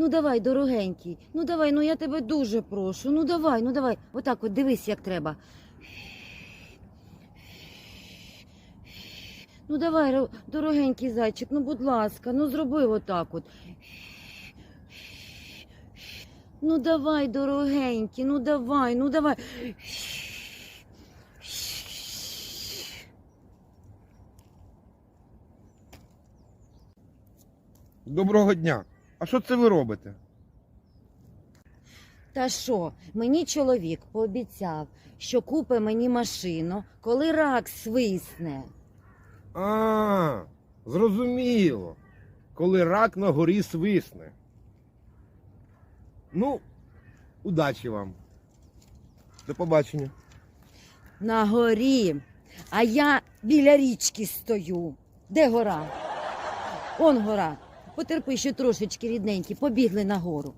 Ну давай, дорогенький. Ну давай, ну я тебе дуже прошу. Ну давай, ну давай. Отак от дивись, як треба. Ну давай, дорогенький зайчик, ну будь ласка, ну зроби отак от. Ну давай, дорогенький, ну давай, ну давай. Доброго дня. А що це ви робите? Та що, мені чоловік пообіцяв, що купить мені машину, коли рак свисне. А, зрозуміло. Коли рак на горі свисне. Ну, удачі вам. До побачення. На горі, а я біля річки стою. Де гора? Он гора. Потерпи ще трошечки рідненькі, побігли на гору.